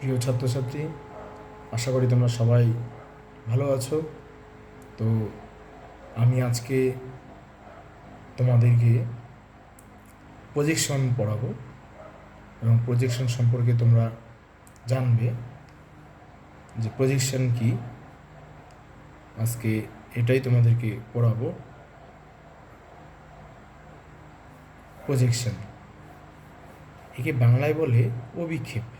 প্রিয় ছাত্রছাত্রী, আশা করি তোমরা সবাই ভালো আছো। তো আমি আজকে তোমাদেরকে প্রজেকশন পড়াবো এবং প্রজেকশন সম্পর্কে তোমরা জানবে যে প্রজেকশন কি। আজকে এটাই তোমাদেরকে পড়াবো। প্রজেকশন একে বাংলায় বলে অভিক্ষেপ।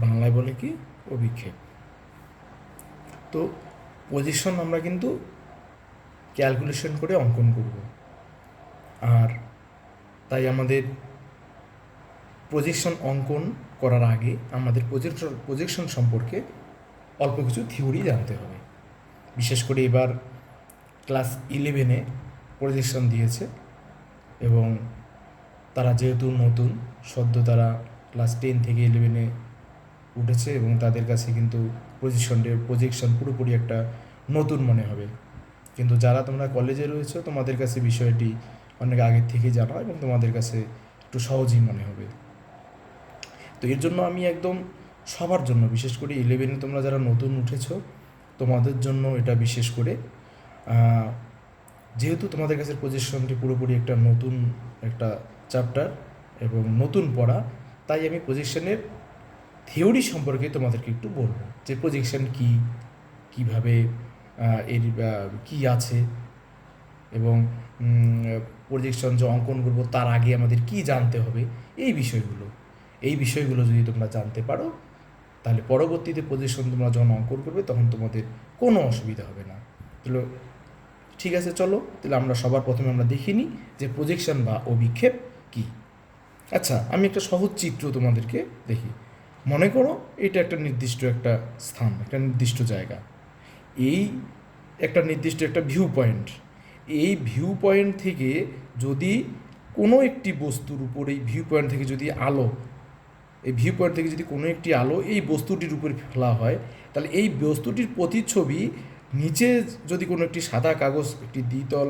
বাংলায় বলে কি? অভিক্ষেপ। তো পজিশন আমরা কিন্তু ক্যালকুলেশন করে অঙ্কন করব। আর তাই আমাদের প্রজেকশন অঙ্কন করার আগে আমাদের প্রজেকশন প্রজেকশন সম্পর্কে অল্প কিছু থিওরি জানতে হবে। বিশেষ করে এবার ক্লাস ইলেভেনে প্রজেকশন দিয়েছে এবং তারা যেহেতু নতুন, সদ্য তারা ক্লাস টেন থেকে ইলেভেনে উঠেছে এবং তাদের কাছে কিন্তু পজিশনের প্রজেকশন পুরোপুরি একটা নতুন মনে হবে। কিন্তু যারা তোমরা কলেজে রয়েছো, তোমাদের কাছে বিষয়টি অনেক আগের থেকেই জানা এবং তোমাদের কাছে একটু সহজই মনে হবে। তো এর জন্য আমি একদম সবার জন্য, বিশেষ করে ইলেভেনে তোমরা যারা নতুন উঠেছ, তোমাদের জন্য এটা বিশেষ করে যেহেতু তোমাদের কাছে পজিশনটি পুরোপুরি একটা নতুন একটা চ্যাপ্টার এবং নতুন পড়া, তাই আমি পজিশনের থিওরি সম্পর্কে তোমাদেরকে একটু বলব যে প্রজেকশন কি, কীভাবে এর কি আছে এবং প্রজেকশন যে অঙ্কন করব তার আগে আমাদের কি জানতে হবে, এই বিষয়গুলো। এই বিষয়গুলো যদি তোমরা জানতে পারো, তাহলে পরবর্তীতে প্রজেকশন তোমরা যখন অঙ্কন করবে তখন তোমাদের কোনো অসুবিধা হবে না। তাহলে ঠিক আছে, চলো, তাহলে আমরা সবার প্রথমে আমরা দেখে নিই যে প্রজেকশন বা অভিক্ষেপ কি। আচ্ছা আমি একটা সহজ চিত্র তোমাদেরকে দেখি। মনে করো এটা একটা নির্দিষ্ট একটা স্থান, একটা নির্দিষ্ট জায়গা। এই একটা নির্দিষ্ট একটা ভিউ পয়েন্ট এই ভিউ পয়েন্ট থেকে যদি কোনো একটি বস্তুর উপর, এই ভিউ পয়েন্ট থেকে যদি আলো, এই ভিউ পয়েন্ট থেকে যদি কোনো একটি আলো এই বস্তুটির উপরে ফেলা হয়, তাহলে এই বস্তুটির প্রতিচ্ছবি নিচে যদি কোনো একটি সাদা কাগজ, একটি দ্বিতল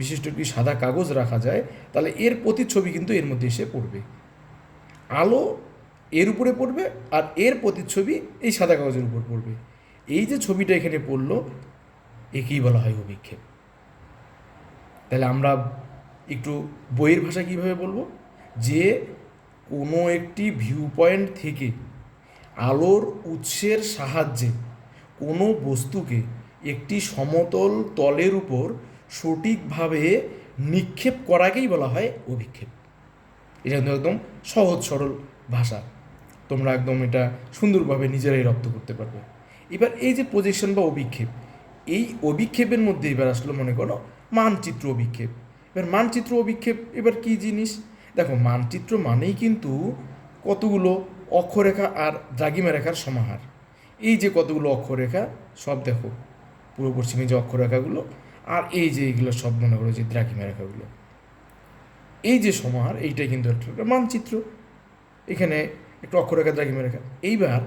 বিশিষ্ট একটি সাদা কাগজ রাখা যায়, তাহলে এর প্রতিচ্ছবি কিন্তু এর মধ্যে এসে পড়বে। আলো এর উপরে পড়বে আর এর প্রতিচ্ছবি এই সাদা কাগজের উপর পড়বে। এই যে ছবিটা এখানে পড়ল, একেই বলা হয় অভিক্ষেপ। তাহলে আমরা একটু বইয়ের ভাষা কীভাবে বলব? যে কোনো একটি ভিউ পয়েন্ট থেকে আলোর উৎসের সাহায্যে কোনো বস্তুকে একটি সমতল তলের উপর সঠিকভাবে নিক্ষেপ করাকেই বলা হয় অভিক্ষেপ। এটা কিন্তু একদম সহজ সরল ভাষা। তোমরা একদম এটা সুন্দরভাবে নিজেরাই রপ্ত করতে পারবে। এবার এই যে প্রজেকশন বা অভিক্ষেপ, এই অভিক্ষেপের মধ্যে এবার আসলো মনে করো মানচিত্র অভিক্ষেপ। এবার মানচিত্র অভিক্ষেপ, এবার কি জিনিস? দেখো, মানচিত্র মানেই কিন্তু কতগুলো অক্ষরেখা আর দ্রাগিমা রেখার সমাহার। এই যে কতগুলো অক্ষরেখা, সব দেখো, পূর্ব পশ্চিমে যে অক্ষরেখাগুলো আর এই যে এইগুলো সব মনে করো যে দ্রাঘিমা রেখাগুলো। এই যে সমাহার, এইটাই কিন্তু একটা মানচিত্র। এখানে একটু অক্ষরেখা দ্রাঘিমা রেখা এইবার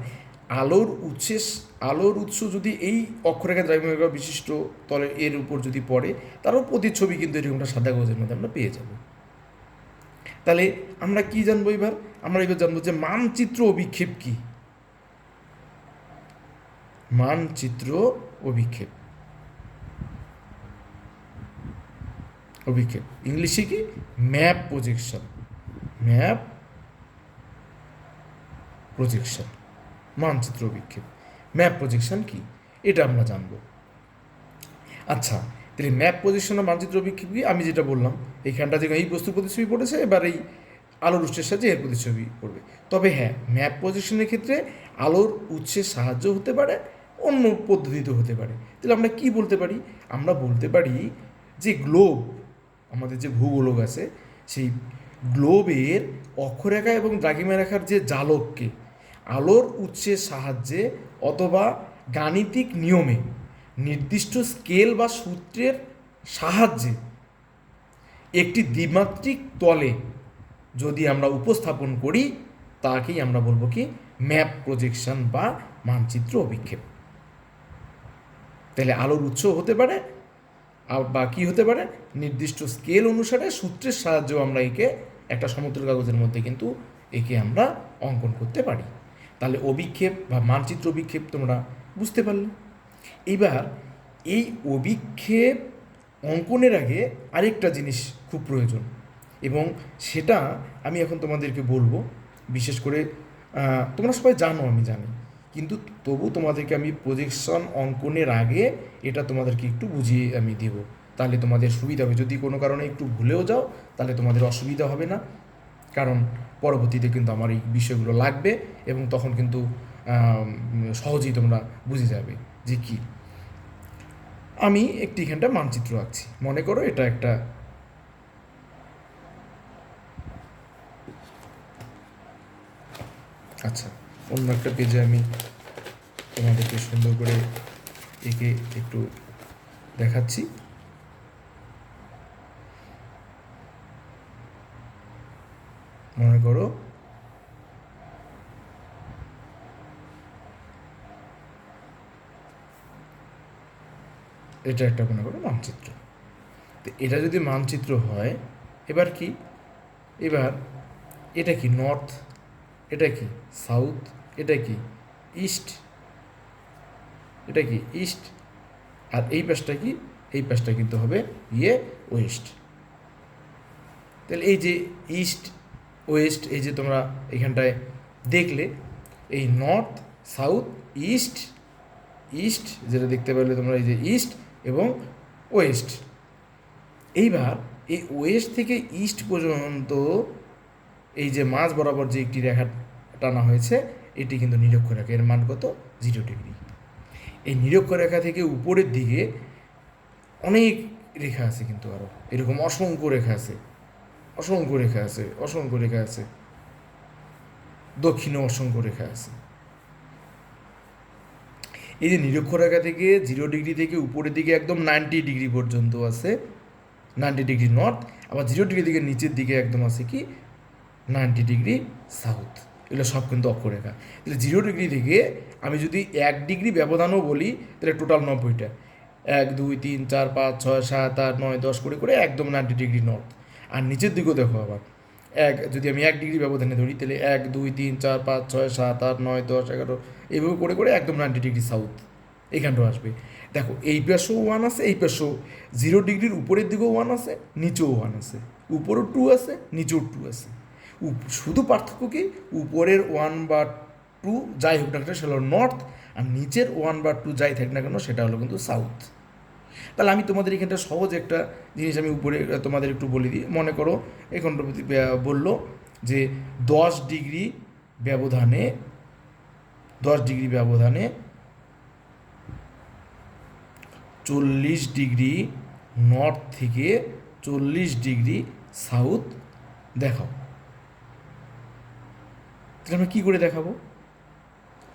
আলোর উৎসেস আলোর উৎস যদি এই অক্ষরেখা দ্রাঘিমা বিশিষ্ট তলে এর উপর যদি পড়ে, তারও প্রতিচ্ছবি কিন্তু এরকমটা সাদা কাগজের মধ্যে আমরা পেয়ে যাব। তাহলে আমরা কি জানব এবার আমরা এবার জানব যে মানচিত্র অভিক্ষেপ কি? মানচিত্র অভিক্ষেপ। অভিক্ষেপ। ইংলিশে কি? Map projection. ম্যাপ প্রজেকশন মানচিত্র অভিক্ষেপ ম্যাপ প্রজেকশন কি? এটা আমরা জানব। আচ্ছা তাহলে ম্যাপ পজিশন আর মানচিত্র অভিক্ষেপ কি? আমি যেটা বললাম, এইখানটা যে এই বস্তুর প্রতিচ্ছবি পড়েছে, এবার এই আলোর উৎসের সাহায্যে এর প্রতিচ্ছবি পড়বে। তবে হ্যাঁ ম্যাপ পজিশনের ক্ষেত্রে আলোর উৎসের সাহায্য হতে পারে, অন্য পদ্ধতিতে হতে পারে। তাহলে আমরা কি বলতে পারি? আমরা বলতে পারি যে গ্লোব আমাদের যে ভূগোলক আছে, সেই গ্লোবের অক্ষরেখা এবং দ্রাঘিমা রেখার যে জালককে আলোর উৎসের সাহায্যে অথবা গাণিতিক নিয়মে নির্দিষ্ট স্কেল বা সূত্রের সাহায্যে একটি দ্বিমাত্রিক তলে যদি আমরা উপস্থাপন করি, তাকেই আমরা বলব কি? ম্যাপ প্রজেকশন বা মানচিত্র অভিক্ষেপ। তাহলে আলোর উৎস হতে পারে বা কী হতে পারে? নির্দিষ্ট স্কেল অনুসারে সূত্রের সাহায্যেও আমরা একে একটা সমতল কাগজের মধ্যে কিন্তু একে আমরা অঙ্কন করতে পারি। তাহলে অভিক্ষেপ বা মানচিত্র অভিক্ষেপ তোমরা বুঝতে পারলে। এইবার এই অভিক্ষেপ অঙ্কনের আগে আরেকটা জিনিস খুব প্রয়োজন এবং সেটা আমি এখন তোমাদেরকে বলব। বিশেষ করে তোমরা সবাই জানো আমি জানি, কিন্তু তবু তোমাদেরকে আমি প্রজেকশন অঙ্কনের আগে এটা তোমাদেরকে একটু বুঝিয়ে আমি দেব। তাহলে তোমাদের সুবিধা হবে। যদি কোনো কারণে একটু ভুলেও যাও, তাহলে তোমাদের অসুবিধা হবে না। কারণ পরবর্তীতে কিন্তু আমার এই বিষয়গুলো লাগবে এবং তখন কিন্তু সহজেই তোমরা বুঝে যাবে যে কি। আমি একটি এখানটা মানচিত্র আঁকছি। মনে করো এটা একটা আচ্ছা অন্য একটা পেজে আমি তোমাদেরকে সুন্দর করে একে একটু দেখাচ্ছি। মনে করো। এটা একটা মনে করো মানচিত্র। তো এটা যদি মানচিত্র হয়, এবার কি? এবার এটা কি নর্থ এটা কি সাউথ এটা কি ইস্ট এটা কি ইস্ট আর এই পাশটা কি? এই পাশটা কিন্তু হবে ইয়ে ওয়েস্ট তাহলে এই যে ইস্ট ওয়েস্ট, এই যে তোমরা এখানটায় দেখলে, এই নর্থ, সাউথ, ইস্ট ইস্ট যেটা দেখতে পেলে তোমরা, এই যে ইস্ট এবং ওয়েস্ট। এইবার এই ওয়েস্ট থেকে ইস্ট পর্যন্ত এই যে মাঝ বরাবর যে একটি রেখা টানা হয়েছে, এটি কিন্তু নিরক্ষরেখা এর মান কত? Zero degree. এই নিরক্ষরেখা থেকে উপরের দিকে অনেক রেখা আছে কিন্তু আরও এরকম অসংখ্য রেখা আছে। অসংখ্য রেখা আছে, অসংখ্য রেখা আছে। দক্ষিণে অসংখ্য রেখা আছে। এই যে নিরক্ষরেখা থেকে জিরো ডিগ্রি থেকে উপরের দিকে একদম নাইনটি ডিগ্রি পর্যন্ত আছে নাইনটি ডিগ্রি নর্থ আবার জিরো ডিগ্রি থেকে নিচের দিকে একদম আছে কি নাইনটি ডিগ্রি সাউথ এগুলো সব কিন্তু অক্ষরেখা তাহলে জিরো ডিগ্রি থেকে আমি যদি এক ডিগ্রি ব্যবধানও বলি, তাহলে টোটাল নব্বইটা। এক, দুই, তিন, চার, পাঁচ, ছয়, সাত, আট, নয়, দশ করে করে একদম নাইনটি ডিগ্রি নর্থ আর নিচের দিকেও দেখো আবার। এক, যদি আমি এক ডিগ্রি ব্যবধানে ধরি, তাহলে এক, দুই, তিন, চার, পাঁচ, ছয়, সাত, আট, নয়, দশ, এগারো, এইভাবে করে করে একদম নাইনটি ডিগ্রি সাউথ এইখানটাও আসবে। দেখো, এই পাশেও ওয়ান আছে, এই পাশেও জিরো ডিগ্রির উপরের দিকেও ওয়ান আছে, নিচেও ওয়ান আছে। উপরেও টু আছে, নিচেও টু আছে। শুধু পার্থক্য কি? উপরের ওয়ান বা টু যাই হোক না সেটা হলো নর্থ আর নিচের ওয়ান বা টু যাই থাক না কেন, সেটা হলো কিন্তু সাউথ তাহলে আমি তোমাদের এখানটা সহজ একটা জিনিস আমি উপরে তোমাদের একটু বলে দিই। মনে করো এখন বলল যে দশ ডিগ্রি ব্যবধানে, দশ ডিগ্রি ব্যবধানে চল্লিশ ডিগ্রি নর্থ থেকে চল্লিশ ডিগ্রি সাউথ দেখাও। তাহলে আমরা কী করে দেখাবো?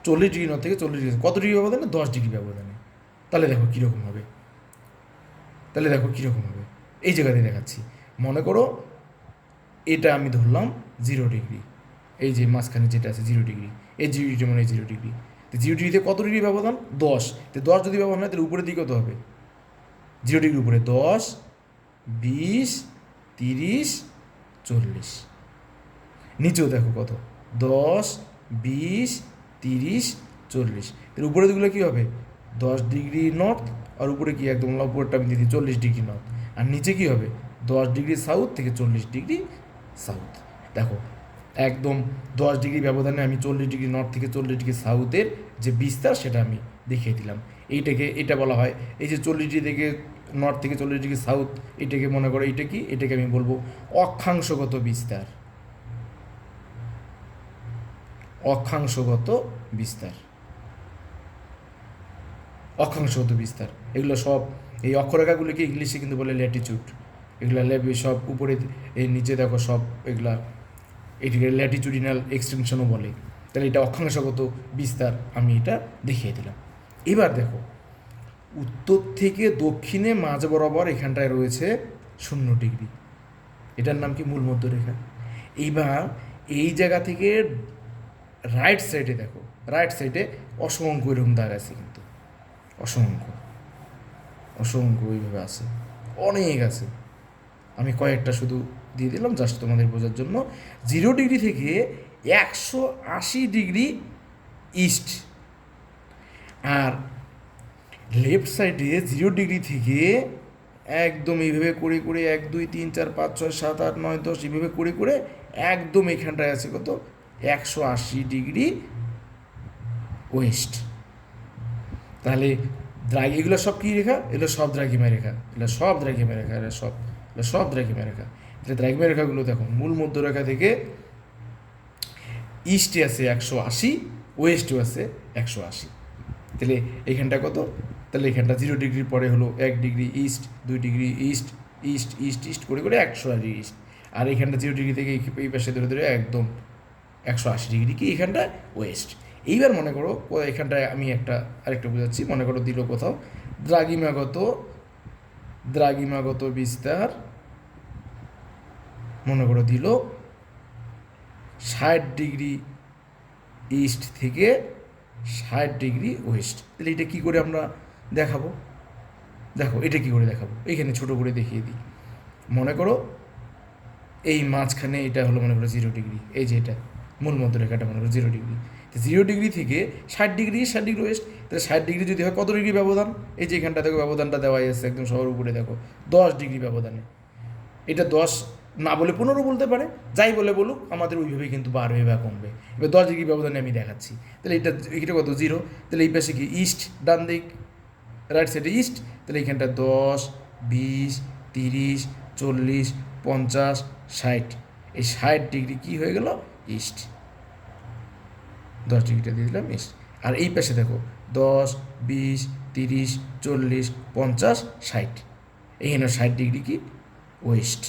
চল্লিশ ডিগ্রি নর্থ থেকে চল্লিশ ডিগ্রি কত ডিগ্রি ব্যবধানে? দশ ডিগ্রি ব্যবধানে। তাহলে দেখো কীরকম হবে। তাহলে দেখো কীরকম হবে। এই জায়গাতে দেখাচ্ছি। মনে করো এটা আমি ধরলাম জিরো ডিগ্রি এই যে মাঝখানে যেটা আছে জিরো ডিগ্রি এই জিরো ডিগ্রি মানে জিরো ডিগ্রি তো জিরো ডিগ্রিতে কত ডিগ্রি ব্যবধান? দশ। তো দশ যদি ব্যবধান হয়, তাহলে উপরের দিকে কত হবে? জিরো ডিগ্রি উপরে। দশ, বিশ, তিরিশ, চল্লিশ। নিচেও দেখো কত? দশ, বিশ, তিরিশ, চল্লিশ। এর উপরের দিকগুলো কী হবে? দশ ডিগ্রি নর্থ আর উপরে কি একদম উপরটা আমি দিদি চল্লিশ ডিগ্রি নর্থ আর নিচে কী হবে? দশ ডিগ্রি সাউথ থেকে চল্লিশ ডিগ্রি সাউথ দেখো, একদম দশ ডিগ্রি ব্যবধানে আমি চল্লিশ ডিগ্রি নর্থ থেকে চল্লিশ ডিগ্রি সাউথের যে বিস্তার, সেটা আমি দেখিয়ে দিলাম। এইটাকে, এটা বলা হয়, এই যে চল্লিশ ডিগ্রি থেকে নর্থ থেকে চল্লিশ ডিগ্রি সাউথ এটাকে মনে করো, এটা কি? এটাকে আমি বলব অক্ষাংশগত বিস্তার। অক্ষাংশগত বিস্তার। অক্ষাংশগত বিস্তার। এগুলো সব এই অক্ষরেখাগুলিকে ইংলিশে কিন্তু বলে ল্যাটিচিউড এগুলো ল্যাব সব উপরে এই নিচে দেখো সব এগুলা এটিকে ল্যাটিচিউডিনাল এক্সটেনশনও বলে। তাহলে এটা অক্ষাংশগত বিস্তার আমি এটা দেখিয়ে দিলাম। এবার দেখো, উত্তর থেকে দক্ষিণে মাঝ বরাবর এখানটায় রয়েছে শূন্য ডিগ্রি। এটার নাম কি মূল মধ্যরেখা? এইবার এই জায়গা থেকে রাইট সাইডে দেখো রাইট সাইডে অসংখ্য এরকম দাগ আছে কিন্তু। অসংখ্য অসংখ্য এইভাবে আছে, অনেক আছে। আমি কয়েকটা শুধু দিয়ে দিলাম জাস্ট তোমাদের বোঝার জন্য। জিরো ডিগ্রি থেকে একশো আশি ডিগ্রি ইস্ট আর লেফট সাইডে জিরো ডিগ্রি থেকে একদম এইভাবে করে করে এক, দুই, তিন, চার, পাঁচ, ছয়, সাত, আট, নয়, দশ, এইভাবে করে করে একদম এখানটায় আছে কত? একশো আশি ডিগ্রি ওয়েস্ট তাহলে দ্রাগ, এগুলো সব কী রেখা? এগুলো সব দ্রাঘিমা রেখা। এগুলো সব দ্রাঘিমা রেখা, এগুলো সব এগুলো সব দ্রাঘিমা রেখা। তাহলে দ্রাঘিমা রেখাগুলো দেখো, মূল মধ্যরেখা থেকে ইস্টে আছে একশো আশি ওয়েস্টও আছে একশো আশি। তাহলে এইখানটা কত? তাহলে এখানটা জিরো ডিগ্রির পরে হলো এক ডিগ্রি ইস্ট দুই degree east east east east করে করে একশো আশি ইস্ট আর এখানটা জিরো ডিগ্রি থেকে এই পাশে ধরে ধরে একদম একশো আশি ডিগ্রি কি? এখানটা ওয়েস্ট এইবার মনে করো এখানটায় আমি একটা আরেকটা বোঝাচ্ছি, মনে করো দিল কোথাও। দ্রাগিমাগত দ্রাগিমাগত বিস্তার, মনে করো দিল ষাট ডিগ্রি ইস্ট থেকে ষাট ডিগ্রি ওয়েস্ট। তাহলে এটা কী করে আমরা দেখাবো? দেখো, এটা কী করে দেখাবো? এইখানে ছোট করে দেখিয়ে দিই। মনে করো এই মাঝখানে এটা হলো মনে করো জিরো ডিগ্রি এই যে এটা মূল মধ্যরেখাটা মনে করো জিরো ডিগ্রি জিরো ডিগ্রি থেকে ষাট ডিগ্রি ষাট ডিগ্রি ওয়েস্ট তাহলে ষাট ডিগ্রি যদি হয়, কত ডিগ্রি ব্যবধান? এই যে এখানটা দেখো, ব্যবধানটা দেওয়াই আছে একদম সবার উপরে, দেখো। দশ ডিগ্রি ব্যবধানে। এটা দশ না বলে পনেরো বলতে পারে, যাই বলে বলুক, আমাদের ওইভাবেই কিন্তু বাড়বে বা কমবে। এবার দশ ডিগ্রি ব্যবধানে আমি দেখাচ্ছি। তাহলে এটা এটা কত? জিরো তাহলে এই পাশে কি? ইস্ট ডান দিক। রাইট সাইডে ইস্ট তাহলে এখানটা দশ, বিশ, তিরিশ, চল্লিশ, পঞ্চাশ, ষাট। এই ষাট ডিগ্রি কী হয়ে গেল? ইস্ট দশ ডিগ্রিটা দিয়ে দিলাম ইস্ট আর এই পাশে দেখো, দশ, বিশ, তিরিশ, চল্লিশ, পঞ্চাশ, ষাট। এইখানে ষাট ডিগ্রি কি? ওয়েস্ট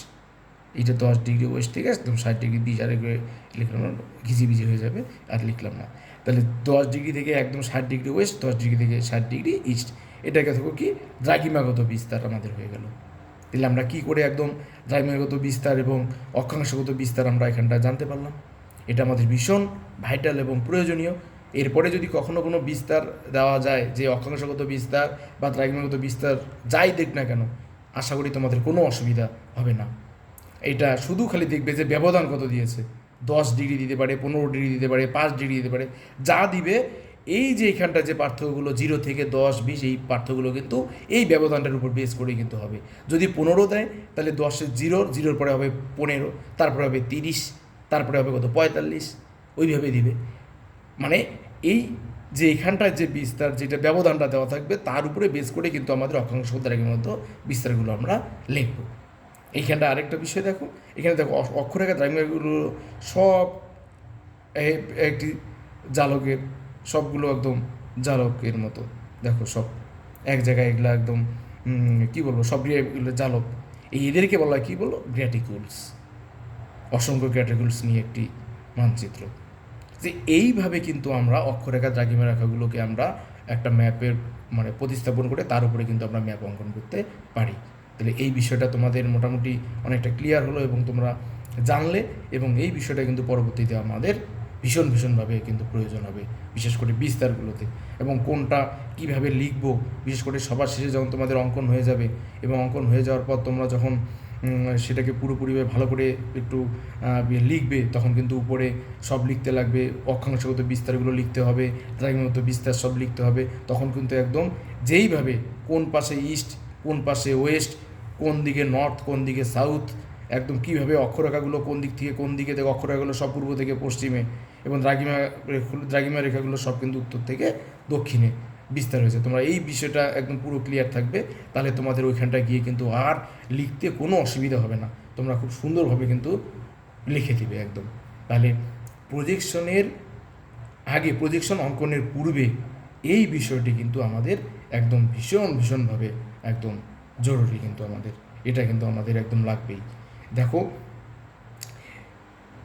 এটা দশ ডিগ্রি ওয়েস্ট থেকে একদম ষাট ডিগ্রি বিশ আর লিখলাম না ঘিজিবিজি হয়ে যাবে, আর লিখলাম না। তাহলে দশ ডিগ্রি থেকে একদম ষাট ডিগ্রি ওয়েস্ট দশ ডিগ্রি থেকে ষাট ডিগ্রি ইস্ট এটাকে থাকো কি? দ্রাঘিমাগত বিস্তার আমাদের হয়ে গেল। তাহলে আমরা কী করে একদম দ্রাঘিমাগত বিস্তার এবং অক্ষাংশগত বিস্তার আমরা এখানটা জানতে পারলাম? এটা আমাদের ভীষণ ভাইটাল এবং প্রয়োজনীয়। এরপরে যদি কখনো কোনো বিস্তার দেওয়া যায় যে অক্ষাংশগত বিস্তার বা দ্রাঘিমাগত বিস্তার যাই দেখ না কেন, আশা করি তোমাদের কোনো অসুবিধা হবে না। এটা শুধু খালি দেখবে যে ব্যবধান কত দিয়েছে। দশ ডিগ্রি দিতে পারে, পনেরো ডিগ্রি দিতে পারে, পাঁচ ডিগ্রি দিতে পারে, যা দিবে, এই যে এখানটা যে পার্থক্যগুলো জিরো থেকে দশ, বিশ, এই পার্থক্যগুলো কিন্তু এই ব্যবধানটার উপর বেস করেই কিন্তু হবে। যদি পনেরো দেয়, তাহলে দশের জিরো, জিরোর পরে হবে পনেরো, তারপরে হবে তিরিশ তারপরে হবে কত? পঁয়তাল্লিশ। ওইভাবে দিবে। মানে এই যে এখানটায় যে বিস্তার, যেটা ব্যবধানটা দেওয়া থাকবে, তার উপরে বেস করে কিন্তু আমাদের অক্ষাংশ দ্রাঘির মতো বিস্তারগুলো আমরা লিখব। এইখানটা আরেকটা বিষয় দেখো। এখানে দেখো অক্ষরেখা, দ্রাঘিমাগুলো সব একটি জালকের, সবগুলো একদম জালকের মতো। দেখো সব। এক জায়গায় এগুলো একদম কী বলব? সব এগুলো জালক। এই এদেরকে বলা হয় কী বলো গ্র্যাটিকুলস অসংখ্য নিয়ে একটি মানচিত্র। যে এইভাবে কিন্তু আমরা অক্ষরেখা দ্রাঘিমা রেখাগুলোকে আমরা একটা ম্যাপের মানে প্রতিস্থাপন করে তার উপরে কিন্তু আমরা ম্যাপ অঙ্কন করতে পারি। তাহলে এই বিষয়টা তোমাদের মোটামুটি অনেকটা ক্লিয়ার হলো এবং তোমরা জানলে এবং এই বিষয়টা কিন্তু পরবর্তীতে আমাদের ভীষণ ভীষণভাবে কিন্তু প্রয়োজন হবে, বিশেষ করে বিস্তারগুলোতে। এবং কোনটা কীভাবে লিখব, বিশেষ করে সবার শেষে যখন তোমাদের অঙ্কন হয়ে যাবে এবং অঙ্কন হয়ে যাওয়ার পর তোমরা যখন সেটাকে পুরোপুরিভাবে ভালো করে একটু লিখবে, তখন কিন্তু উপরে সব লিখতে লাগবে, অক্ষাংশগত বিস্তারগুলো লিখতে হবে দ্রাঘিমাগত বিস্তার সব লিখতে হবে, তখন কিন্তু একদম যেইভাবে কোন পাশে ইস্ট, কোন পাশে ওয়েস্ট, কোন দিকে নর্থ, কোন দিকে সাউথ, একদম কীভাবে অক্ষরেখাগুলো কোন দিক থেকে কোন দিকে থেকে অক্ষরেখাগুলো সব পূর্ব থেকে পশ্চিমে এবং দ্রাঘিমা রেখা- দ্রাঘিমা রেখাগুলো সব কিন্তু উত্তর থেকে দক্ষিণে। বিস্তার হয়েছে। তোমরা এই বিষয়টা একদম পুরো ক্লিয়ার থাকবে। তাহলে তোমাদের ওইখানটা গিয়ে কিন্তু আর লিখতে কোনো অসুবিধা হবে না। তোমরা খুব সুন্দরভাবে কিন্তু লিখে দিবে একদম। তাহলে প্রজেকশনের আগে প্রজেকশন অঙ্কনের পূর্বে এই বিষয়টি কিন্তু আমাদের একদম ভীষণ, ভীষণভাবে একদম জরুরি কিন্তু আমাদের। এটা কিন্তু আমাদের একদম লাগবেই। দেখো,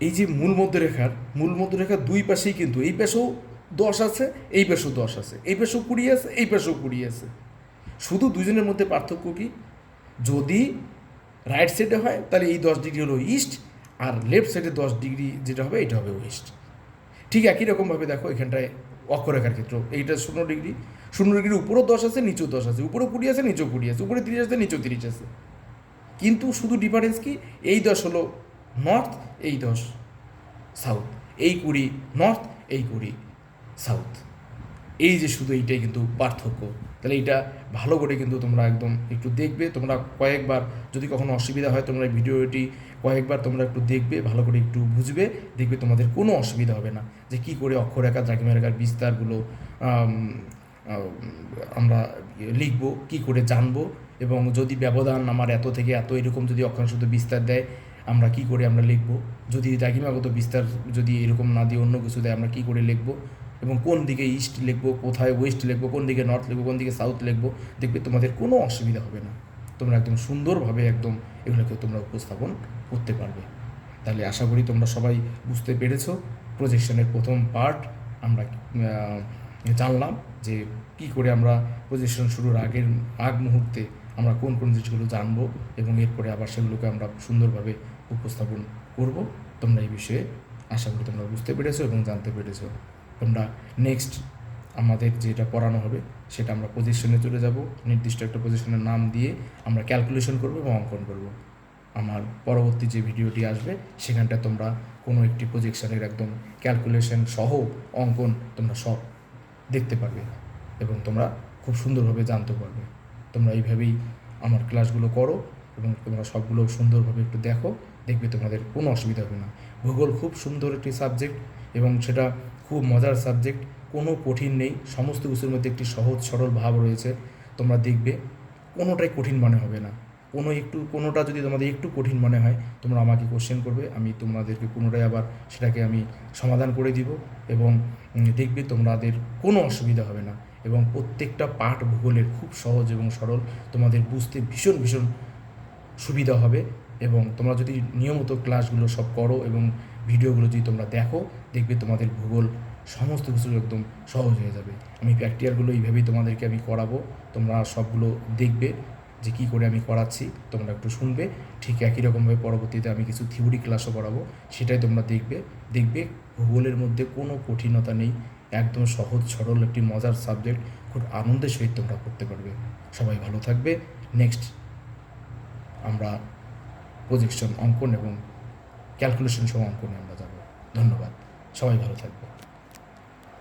এই যে মূল মধ্যরেখার মূল মধ্যরেখার দুই পাশেই কিন্তু, এই পাশেও দশ আছে, এই পাশেও দশ আছে। এই পাশেও কুড়ি আছে, এই পাশেও কুড়ি আছে। শুধু দুজনের মধ্যে পার্থক্য কি? যদি রাইট সাইডে হয়, তাহলে এই দশ ডিগ্রি হলো ইস্ট আর লেফট সাইডে দশ ডিগ্রি যেটা হবে, এটা হবে ওয়েস্ট ঠিক একই রকমভাবে দেখো, এখানটায় অক্ষরেখার ক্ষেত্র। এইটা শূন্য ডিগ্রি শূন্য ডিগ্রির উপরেও দশ আছে, নিচেও দশ আছে। উপরেও কুড়ি আছে, নিচেও কুড়ি আছে। উপরে তিরিশ আছে, নিচেও তিরিশ আছে। কিন্তু শুধু ডিফারেন্স কি? এই দশ হলো নর্থ এই দশ সাউথ এই কুড়ি নর্থ এই কুড়ি। সাউথ। এই যে শুধু এইটাই কিন্তু পার্থক্য, তাহলে এইটা ভালো করে কিন্তু তোমরা একদম একটু দেখবে, তোমরা কয়েকবার যদি কখনো অসুবিধা হয় তোমরা এই ভিডিওটি কয়েকবার তোমরা একটু দেখবে, ভালো করে একটু বুঝবে, দেখবে তোমাদের কোনো অসুবিধা হবে না। যে কী করে অক্ষর রেখা দ্রাঘিমা রেখার বিস্তারগুলো আমরা লিখব, কী করে জানব, এবং যদি ব্যবধান আমার এত থেকে এত এরকম যদি অক্ষাংশত বিস্তার দেয়, আমরা কি করে আমরা লিখব? যদি দ্রাঘিমাগত বিস্তার যদি এরকম না দিয়ে অন্য কিছু দেয়, আমরা কি করে লিখব? এবং কোন দিকে ইস্ট লিখব, কোথায় ওয়েস্ট লিখব, কোন দিকে নর্থ লিখব, কোন দিকে সাউথ লিখব, দেখবে তোমাদের কোনো অসুবিধা হবে না। তোমরা একদম সুন্দরভাবে একদম এগুলোকে তোমরা উপস্থাপন করতে পারবে। তাহলে আশা করি তোমরা সবাই বুঝতে পেরেছ। প্রজেকশনের প্রথম পার্ট আমরা জানলাম যে কি করে আমরা প্রজেকশন শুরুর আগের, আগ মুহূর্তে আমরা কোন কোন জিনিসগুলো জানব এবং এরপরে আবার সেগুলোকে আমরা সুন্দরভাবে উপস্থাপন করব। তোমরা এই বিষয়ে আশা করি তোমরা বুঝতে পেরেছ এবং জানতে পেরেছ। তোমরা নেক্সট আমাদের যেটা পড়ানো হবে, সেটা আমরা পজিশনে চলে যাব। নির্দিষ্ট একটা পজিশনের নাম দিয়ে আমরা ক্যালকুলেশন করব এবং অঙ্কন করব। আমার পরবর্তী যে ভিডিওটি আসবে সেখানটা তোমরা কোনো একটি প্রজেকশনের একদম ক্যালকুলেশন সহ অঙ্কন তোমরা সব দেখতে পারবে এবং তোমরা খুব সুন্দরভাবে জানতে পারবে। তোমরা এইভাবেই আমার ক্লাসগুলো করো। এবং তোমরা সবগুলো সুন্দরভাবে একটু দেখো, দেখবে তোমাদের কোনো অসুবিধা হবে না। ভূগোল খুব সুন্দর একটি সাবজেক্ট এবং সেটা খুব মজার সাবজেক্ট কোনো কঠিন নেই, সমস্ত কিছুর মধ্যে একটি সহজ, সরল ভাব রয়েছে। তোমরা দেখবে কোনোটাই কঠিন মনে হবে না। কোনো একটু, কোনোটা যদি তোমাদের একটু কঠিন মনে হয়, তোমরা আমাকে কোশ্চেন করবে, আমি তোমাদেরকে পুনরায় আবার সেটাকে আমি সমাধান করে দিব এবং দেখবে তোমাদের কোনো অসুবিধা হবে না। এবং প্রত্যেকটা পাঠ ভূগোলের খুব সহজ এবং সরল, তোমাদের বুঝতে ভীষণ ভীষণ সুবিধা হবে এবং তোমরা যদি নিয়মিত ক্লাসগুলো সব করো এবং ভিডিওগুলো যদি তোমরা দেখো, দেখবে তোমাদের ভূগোল সমস্ত কিছু একদম সহজ হয়ে যাবে। আমি প্র্যাকটিক্যালগুলো এইভাবেই তোমাদেরকে আমি করাবো। তোমরা সবগুলো দেখবে যে কী করে আমি করাচ্ছি, তোমরা একটু শুনবে। ঠিক একই রকমভাবে পরবর্তীতে আমি কিছু থিওরি ক্লাসও করাবো, সেটাই তোমরা দেখবে। দেখবে ভূগোলের মধ্যে কোনো কঠিনতা নেই, একদম সহজ, সরল, একটি মজার সাবজেক্ট। খুব আনন্দের সহিত তোমরা করতে পারবে। সবাই ভালো থাকবে। নেক্সট আমরা প্রজেকশন অঙ্কন এবং ক্যালকুলেশন সহ অঙ্কনে আমরা যাব। ধন্যবাদ। সবাই ভালো থাকবে